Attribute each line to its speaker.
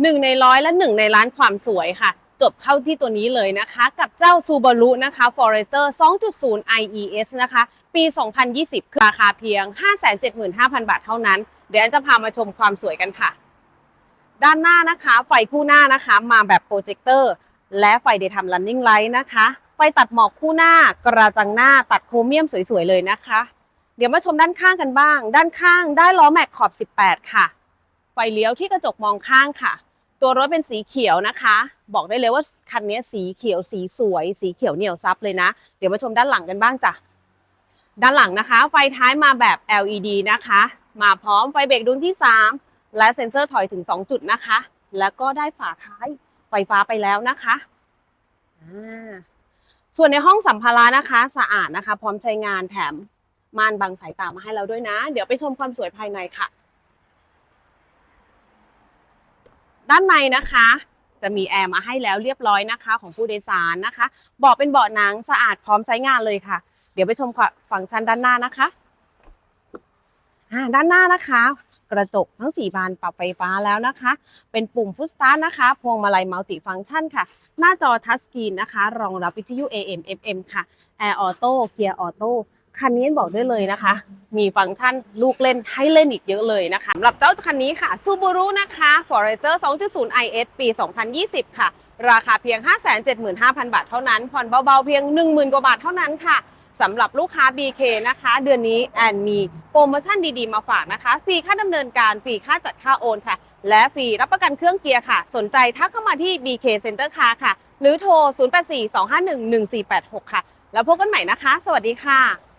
Speaker 1: หนึ่งในร้อยและหนึ่งในล้านความสวยค่ะ จบเข้าที่ตัวนี้เลยนะคะ กับเจ้า Subaru นะคะ Forester 2.0 IES นะคะ ปี 2020 ราคาเพียง 575,000 บาทเท่านั้น เดี๋ยวจะพามาชมความสวยกันค่ะ ด้านหน้านะคะไฟคู่หน้านะคะมาแบบโปรเจคเตอร์และไฟ Daytime Running Light นะคะ ไฟตัดหมอกคู่หน้ากระจังหน้าตัดโครเมียมสวยๆเลยนะคะ เดี๋ยวมาชมด้านข้างกันบ้าง ด้านข้างได้ล้อแม็กขอบ 18 ค่ะ ไฟเลี้ยวที่กระจกมองข้างค่ะ ตัวรถเป็นสีเขียวนะคะ บอกได้เลยว่าคันนี้สีเขียวสีสวย สีเขียวเหนียวซับเลยนะ เดี๋ยวมาชมด้านหลังกันบ้างจ้ะด้านหลังนะคะ ไฟท้ายมาแบบ LED นะคะ มาพร้อมไฟเบรกดวงที่ 3 และเซ็นเซอร์ถอยถึง 2 จุดนะคะ แล้วก็ได้ฝาท้ายไฟฟ้าไปแล้วนะคะส่วนในห้องสัมภาระนะคะ สะอาดนะคะ พร้อมใช้งานแถมม่านบังสายตามาให้เราด้วยนะ เดี๋ยวไปชมความสวยภายในค่ะ ด้านในนะคะ จะมีแอร์มาให้แล้วเรียบร้อยนะคะ ของผู้โดยสารนะคะเบาะเป็นเบาะหนังสะอาดพร้อมใช้งานเลยค่ะ เดี๋ยวไปชมฟังชันด้านหน้านะคะอ่าด้านหน้านะคะ กระจกทั้ง 4 บานปรับไฟฟ้าแล้วนะคะ เป็นปุ่มฟุตสตาร์นะคะ พวงมาลัยมัลติฟังก์ชันค่ะ หน้าจอทัชสกรีนนะคะ รองรับวิทยุ AM FM ค่ะแอร์ออโต้เกียร์ออโต้ คันนี้บอกได้เลยนะคะ มีฟังก์ชันลูกเล่นให้เล่นอีกเยอะเลยนะคะสำหรับเจ้าคันนี้ค่ะ Subaru นะคะ Forester 2.0 IS ปี 2020 ค่ะ ราคาเพียง 575,000 บาทเท่านั้น ผ่อนเบาๆ เพียง 10,000 กว่าบาทเท่านั้นค่ะสำหรับลูกค้า BK นะคะ เดือนนี้แอนมีโปรโมชั่นดีๆ มาฝากนะคะ ฟรีค่าดำเนินการฟรีค่าจัดค่าโอนค่ะ และฟรีรับประกันเครื่องเกียร์ค่ะ สนใจทักเข้ามาที่ BK Center Car ค่ะ หรือโทร 0842511486 ค่ะ แล้วพบกันใหม่นะคะ สวัสดีค่ะ